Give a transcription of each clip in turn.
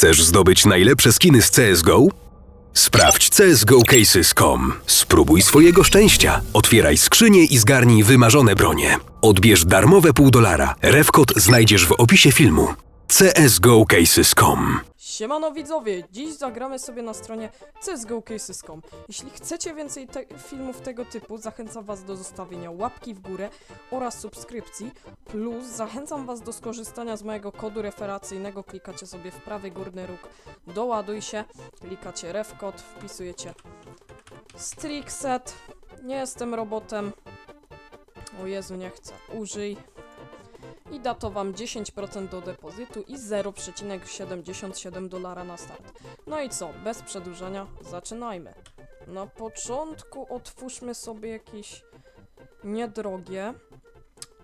Chcesz zdobyć najlepsze skiny z CSGO? Sprawdź csgocases.com. Spróbuj swojego szczęścia. Otwieraj skrzynię i zgarnij wymarzone bronie. Odbierz darmowe pół dolara. Refkod znajdziesz w opisie filmu. csgocases.com Siemano widzowie, dziś zagramy sobie na stronie csgocases.com. Jeśli chcecie więcej te filmów tego typu, zachęcam was do zostawienia łapki w górę oraz subskrypcji, plus zachęcam was do skorzystania z mojego kodu referencyjnego, klikacie sobie w prawy górny róg, doładuj się, klikacie refkod, wpisujecie Strixet, nie jestem robotem, o Jezu nie chcę, użyj, i da to Wam 10% do depozytu i 0,77 dolara na start. No i co, bez przedłużania, zaczynajmy. Na początku otwórzmy sobie jakieś niedrogie.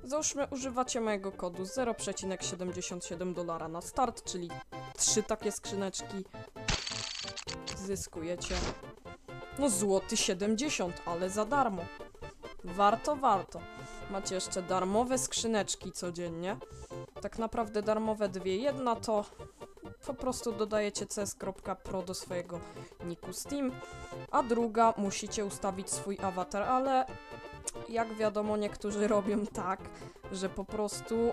Załóżmy, używacie mojego kodu 0,77 dolara na start, czyli trzy takie skrzyneczki. Zyskujecie. No złoty 70, ale za darmo. Warto, warto. Macie jeszcze darmowe skrzyneczki codziennie. Tak naprawdę darmowe dwie. Jedna to po prostu dodajecie cs.pro do swojego niku Steam, a druga musicie ustawić swój awatar, ale jak wiadomo niektórzy robią tak, że po prostu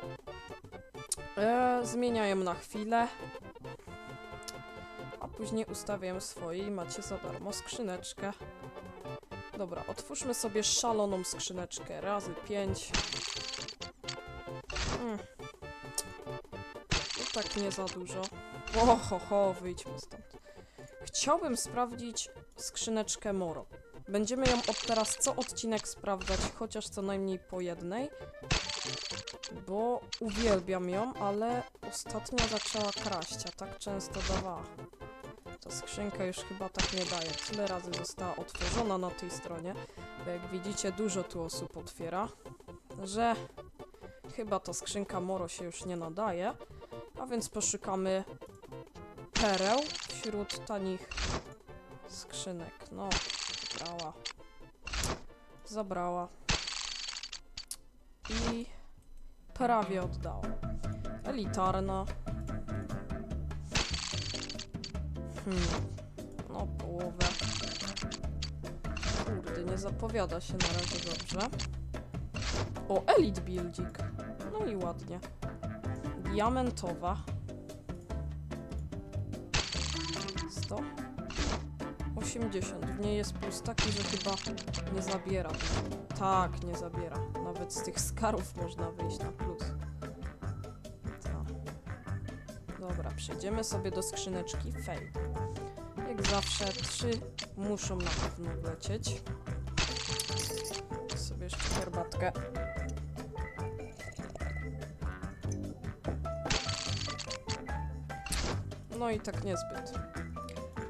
e, zmieniają na chwilę, a później ustawiają swoje i macie za darmo skrzyneczkę. Dobra, otwórzmy sobie szaloną skrzyneczkę razy 5. Mm. No tak nie za dużo. O, ho, ho, wyjdźmy stąd. Chciałbym sprawdzić skrzyneczkę Moro. Będziemy ją od teraz co odcinek sprawdzać, chociaż co najmniej po jednej. Bo uwielbiam ją, ale ostatnio zaczęła kraść, a tak często dawała. Ta skrzynka już chyba tak nie daje. Tyle razy została otworzona na tej stronie, bo jak widzicie dużo tu osób otwiera, że chyba ta skrzynka Moro się już nie nadaje, a więc poszukamy pereł wśród tanich skrzynek. No, zabrała. Zabrała. I prawie oddała. Elitarna. Hmm. No, połowę. Kurde, nie zapowiada się na razie dobrze. O, Elite Building. No i ładnie. Diamentowa. 100. 80. W niej jest plus taki, że chyba nie zabiera. Tak, nie zabiera. Nawet z tych skarów można wyjść na plus. Dobra, przejdziemy sobie do skrzyneczki Fade. Zawsze trzy muszą na pewno wlecieć. Sobie jeszcze herbatkę. No i tak niezbyt.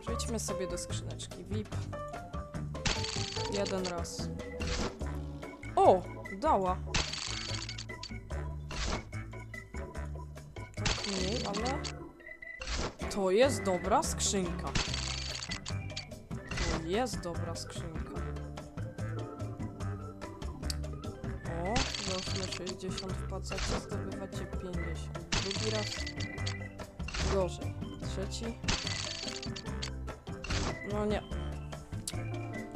Przejdźmy sobie do skrzyneczki VIP. Jeden raz. O! Dała. Tak mniej, ale... To jest dobra skrzynka. Jest dobra skrzynka. O, załóżmy 60 wpłacacie, zdobywacie 50. Drugi raz gorzej. Trzeci. No nie.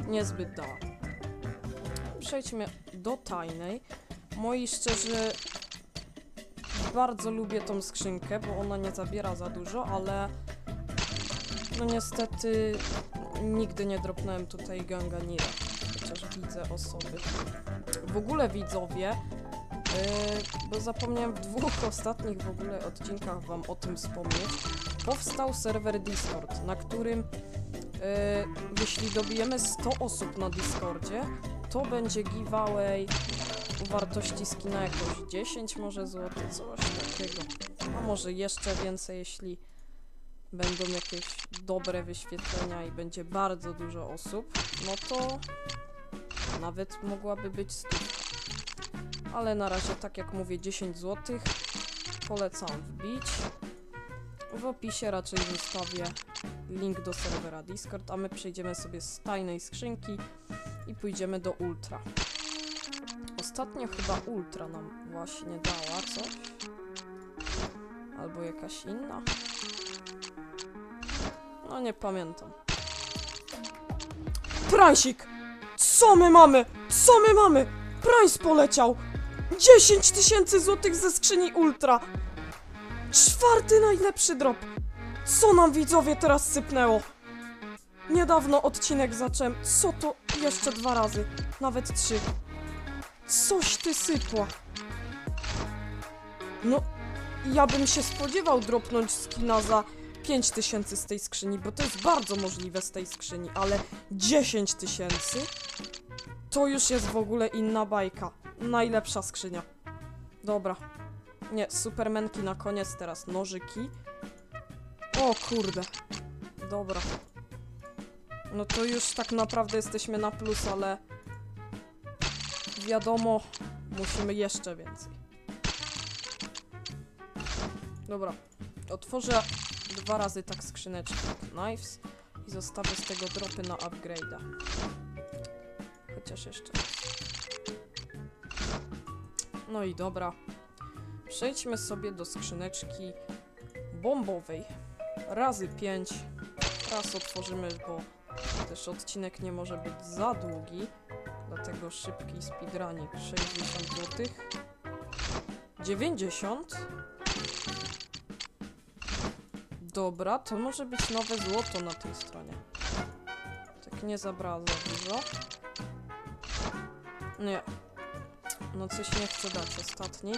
Niezbyt dała. Przejdźmy do tajnej. Moi szczerzy bardzo lubię tą skrzynkę, bo ona nie zabiera za dużo, ale no niestety nigdy nie dropnąłem tutaj Ganganira, chociaż widzę osoby. W ogóle widzowie, yy, bo zapomniałem w dwóch ostatnich w ogóle odcinkach wam o tym wspomnieć, powstał serwer Discord, na którym yy, jeśli dobijemy 100 osób na Discordzie, to będzie giveaway wartości skina jakoś 10 może złotych, coś takiego. A może jeszcze więcej, jeśli będą jakieś dobre wyświetlenia i będzie bardzo dużo osób, no to nawet mogłaby być stówka. Ale na razie, tak jak mówię, 10 złotych. Polecam wbić. W opisie raczej zostawię link do serwera Discord, a my przejdziemy sobie z tajnej skrzynki i pójdziemy do Ultra. Ostatnio chyba Ultra nam właśnie dała coś. Albo jakaś inna. No nie pamiętam. Prańsik! Co my mamy? Co my mamy? Prańs poleciał! 10 tysięcy złotych ze skrzyni Ultra! Czwarty najlepszy drop! Co nam widzowie teraz sypnęło? Niedawno odcinek zacząłem. Co to? Jeszcze dwa razy. Nawet trzy. Coś ty sypła. No, ja bym się spodziewał dropnąć skina za 5000 z tej skrzyni, bo to jest bardzo możliwe z tej skrzyni, ale 10 tysięcy to już jest w ogóle inna bajka. Najlepsza skrzynia. Dobra. Nie, supermenki na koniec, teraz nożyki. O kurde. Dobra. No to już tak naprawdę jesteśmy na plus, ale wiadomo, musimy jeszcze więcej. Dobra, otworzę dwa razy tak skrzyneczkę Knives i zostawię z tego dropy na upgrade'a. Chociaż jeszcze raz. No i dobra. Przejdźmy sobie do skrzyneczki bombowej. Razy 5. Raz otworzymy, bo też odcinek nie może być za długi. Dlatego szybki speedrunik 60 zł. 90. Dobra, to może być nowe złoto na tej stronie. Tak nie za bardzo dużo. Nie. No coś nie chcę dać. Ostatni.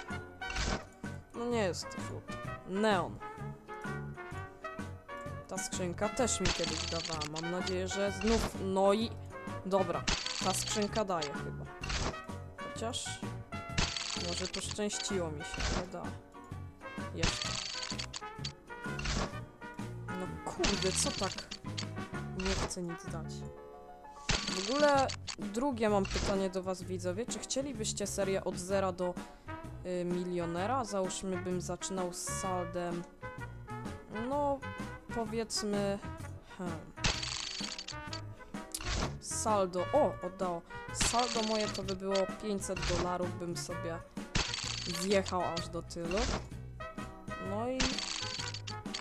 No nie jest to złoto. Neon. Ta skrzynka też mi kiedyś dawała. Mam nadzieję, że znów. No i. Dobra, ta skrzynka daje chyba. Chociaż. Może poszczęściło mi się, ale da. Jeszcze. Kurde, co tak? Nie chcę nic dać. W ogóle drugie mam pytanie do was widzowie. Czy chcielibyście serię od zera do y, milionera? Załóżmy bym zaczynał z saldem. No, powiedzmy. Hmm. Saldo. O, oddało. Saldo moje to by było 500 dolarów, bym sobie zjechał aż do tylu. No i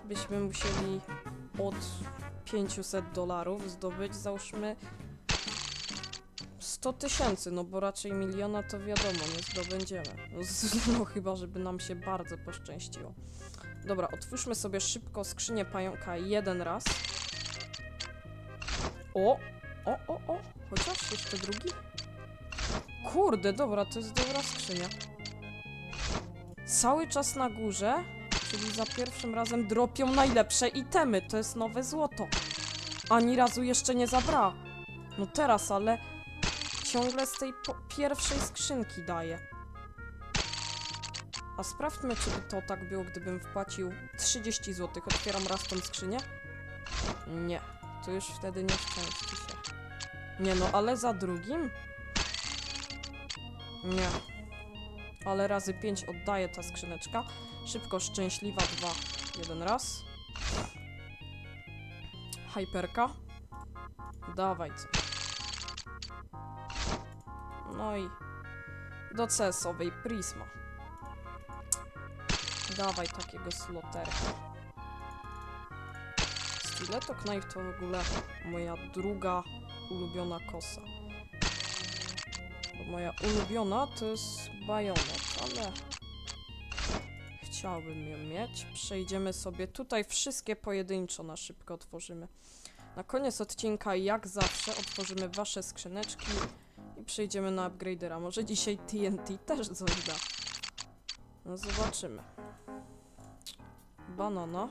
byśmy musieli od 500 dolarów zdobyć, załóżmy 100 tysięcy, no bo raczej miliona to wiadomo, nie zdobędziemy. No, no chyba, żeby nam się bardzo poszczęściło. Dobra, otwórzmy sobie szybko skrzynię pająka jeden raz. O! O, o, o! Chociaż jeszcze drugi? Kurde, dobra, to jest dobra skrzynia. Cały czas na górze, czyli za pierwszym razem dropią najlepsze itemy. To jest nowe złoto. Ani razu jeszcze nie zabrała. No teraz, ale ciągle z tej pierwszej skrzynki daje. A sprawdźmy, czy by to tak było, gdybym wpłacił 30 zł. Otwieram raz tą skrzynię. Nie, to już wtedy nie szczęści się. Nie no, ale za drugim? Nie. Ale razy 5 oddaje ta skrzyneczka. Szybko szczęśliwa 2. Jeden raz. Hyperka. Dawaj coś. No i do CS-owej Prisma. Dawaj takiego sloterka. Stiletto Knife to w ogóle moja druga ulubiona kosa. Bo moja ulubiona to jest bajonet, ale chciałbym ją mieć. Przejdziemy sobie tutaj wszystkie pojedynczo na szybko otworzymy. Na koniec odcinka, jak zawsze, otworzymy wasze skrzyneczki i przejdziemy na upgradera. Może dzisiaj TNT też coś da. No zobaczymy. Banana.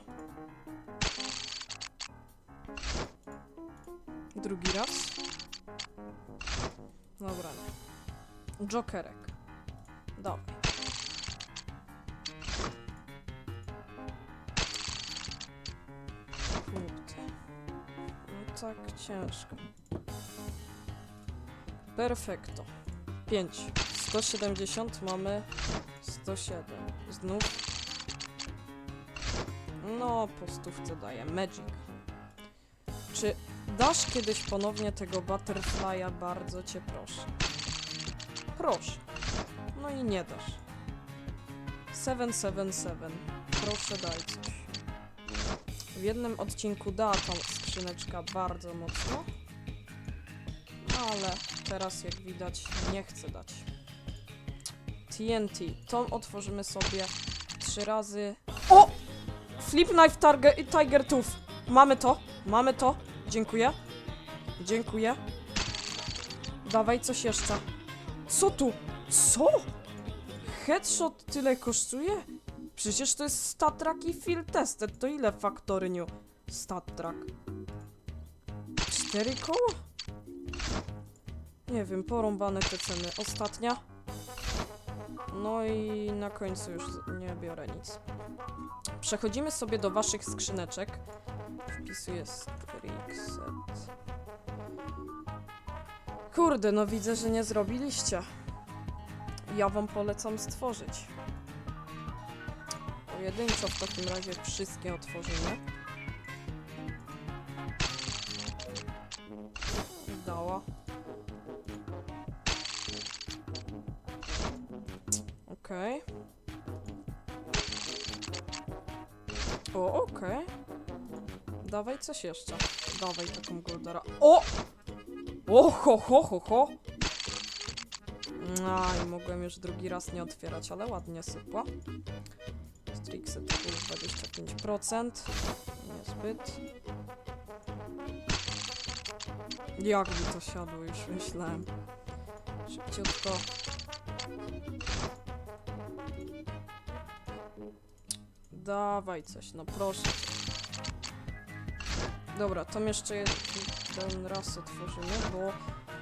Drugi raz. Dobra. Jokerek. Dobra. Tak ciężko. Perfekto. 5. 170 mamy 107. Znów. No, po stówce daję. Magic. Czy dasz kiedyś ponownie tego Butterfly'a? Bardzo cię proszę. Proszę. No i nie dasz. 777. Proszę daj coś. W jednym odcinku dała ta skrzyneczka bardzo mocno. Ale teraz jak widać nie chce dać. TNT. Tą otworzymy sobie trzy razy. O! Flip Knife Tiger, Tiger Tooth. Mamy to, mamy to. Dziękuję. Dziękuję. Dawaj coś jeszcze. Co tu? Co? Headshot tyle kosztuje? Przecież to jest StatTrack i Field Tested. To ile faktory new? StatTrack. Cztery koła? Nie wiem, porąbane te ceny. Ostatnia. No i na końcu już nie biorę nic. Przechodzimy sobie do waszych skrzyneczek. Wpisuję Strixet. Kurde, no widzę, że nie zrobiliście. Ja wam polecam stworzyć. Pojedynczo w takim razie wszystkie otworzymy. Okej. O, okej. Dawaj coś jeszcze. Dawaj taką goldera. O! O, ho, ho, ho, ho. A, i mogłem już drugi raz nie otwierać, ale ładnie sypła. Strixet plus 25%. Niezbyt. Jak by to siadło, już myślałem. Szybciutko. Dawaj coś, no proszę. Dobra, tam jeszcze jeden raz otworzymy, bo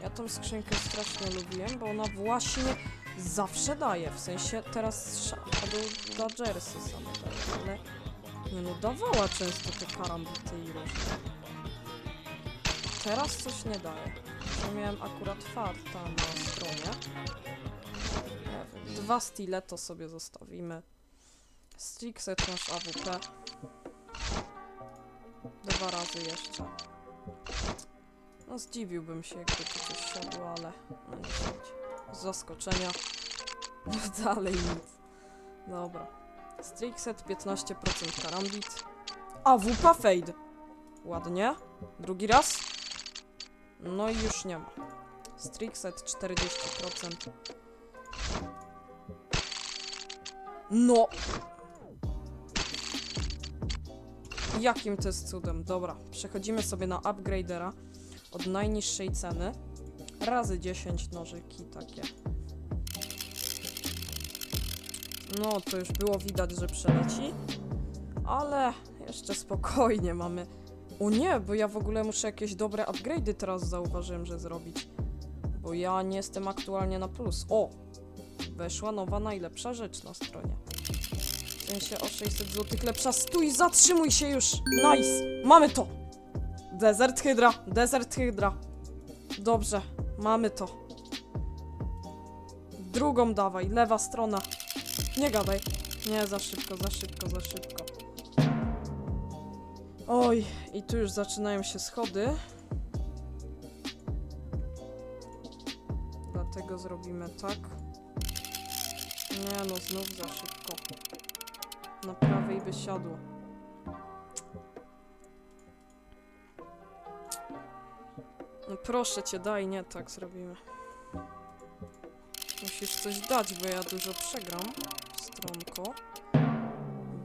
ja tą skrzynkę strasznie lubiłem, bo ona właśnie zawsze daje. W sensie teraz Shadow Dodgersy same daje, ale nie no, dawała często te karambity i różne. Teraz coś nie daje. Ja miałem akurat farta na stronie. Dwa stile to sobie zostawimy. Strixet masz AWP. Dwa razy jeszcze. No zdziwiłbym się, jakby tu coś siadło, ale no nie siedzi. Z zaskoczenia. No dalej nic. Dobra. Strixet 15% karambit. A WP fade. Ładnie. Drugi raz. No i już nie ma. Strixet 40%. No! Jakim to jest cudem? Dobra, przechodzimy sobie na upgradera od najniższej ceny. Razy 10 nożyki takie. No, to już było widać, że przeleci. Ale jeszcze spokojnie mamy. O nie, bo ja w ogóle muszę jakieś dobre upgrade'y teraz zauważyłem, że zrobić. Bo ja nie jestem aktualnie na plus. O! Weszła nowa najlepsza rzecz na stronie. W sensie o 600 zł lepsza. Stój, zatrzymuj się już! Nice! Mamy to! Desert Hydra, Desert Hydra. Dobrze, mamy to. Drugą dawaj, lewa strona. Nie gadaj. Nie, za szybko, za szybko, za szybko. Oj, i tu już zaczynają się schody. Dlatego zrobimy tak. Nie no, znów za szybko. Na prawej by siadło. No proszę cię, daj, nie tak zrobimy. Musisz coś dać, bo ja dużo przegram. Stronko.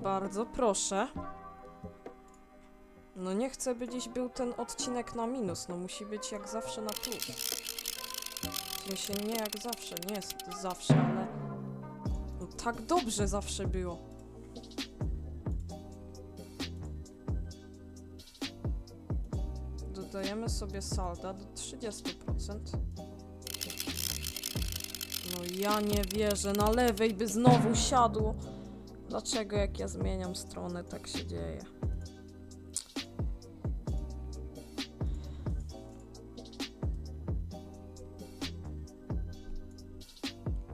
Bardzo proszę. No nie chcę, by dziś był ten odcinek na minus. No musi być jak zawsze na plus. W sensie nie jak zawsze, nie jest zawsze, ale... No tak dobrze zawsze było. Dodajemy sobie salda do 30%. No ja nie wierzę, na lewej by znowu siadło. Dlaczego jak ja zmieniam stronę tak się dzieje?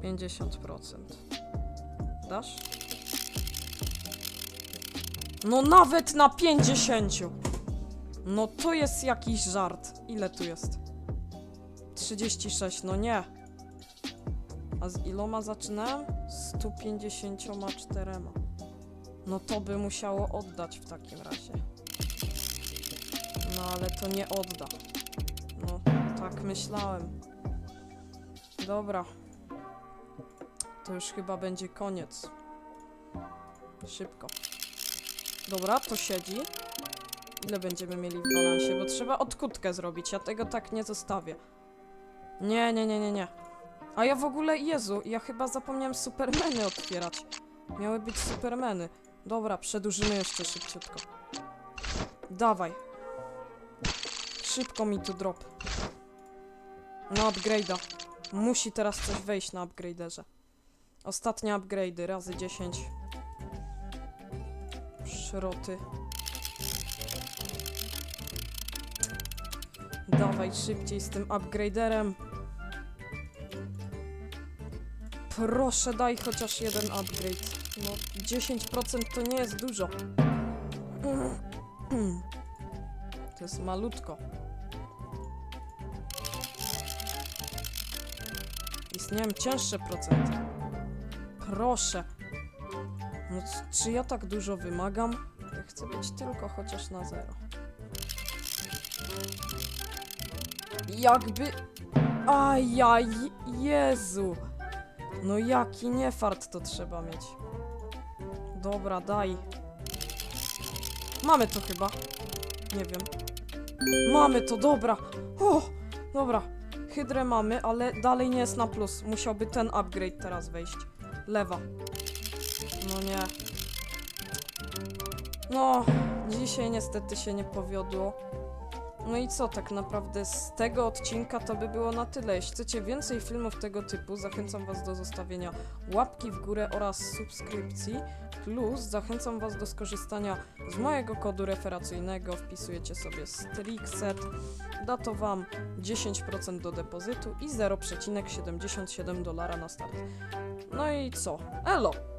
Pięćdziesiąt procent. Dasz? No nawet na pięćdziesięciu! No to jest jakiś żart. Ile tu jest? 36, no nie. A z iloma zaczynałem? 154. No to by musiało oddać w takim razie. to nie odda. No, tak myślałem. Dobra. To już chyba będzie koniec. Szybko. Dobra, to siedzi. Ile będziemy mieli w balansie? Bo trzeba odkutkę zrobić. Ja tego tak nie zostawię. Nie, nie, nie, nie, nie. A ja w ogóle, Jezu, ja chyba zapomniałem supermeny otwierać. Miały być supermeny. Dobra, przedłużymy jeszcze szybciutko. Dawaj. Szybko mi tu drop. Na upgrade'a. Musi teraz coś wejść na upgraderze. Ostatnie upgrade'y, razy 10. Szroty. Dawaj szybciej z tym upgraderem. Proszę, daj chociaż jeden upgrade. No, 10% to nie jest dużo. To jest malutko. Istnieją cięższe procenty. Proszę. No, czy ja tak dużo wymagam? Ja chcę być tylko chociaż na zero. Jakby... Ajaj, Jezu! No jaki niefart to trzeba mieć. Dobra, daj. Mamy to chyba. Nie wiem. Mamy to, dobra. O, dobra. Hydrę mamy, ale dalej nie jest na plus. Musiałby ten upgrade teraz wejść. Lewa. No nie. No, dzisiaj niestety się nie powiodło. No i co, tak naprawdę z tego odcinka to by było na tyle. Jeśli chcecie więcej filmów tego typu, zachęcam Was do zostawienia łapki w górę oraz subskrypcji. Plus zachęcam Was do skorzystania z mojego kodu referacyjnego. Wpisujecie sobie STRIXET. Da to Wam 10% do depozytu i 0,77 dolara na start. No i co? Elo!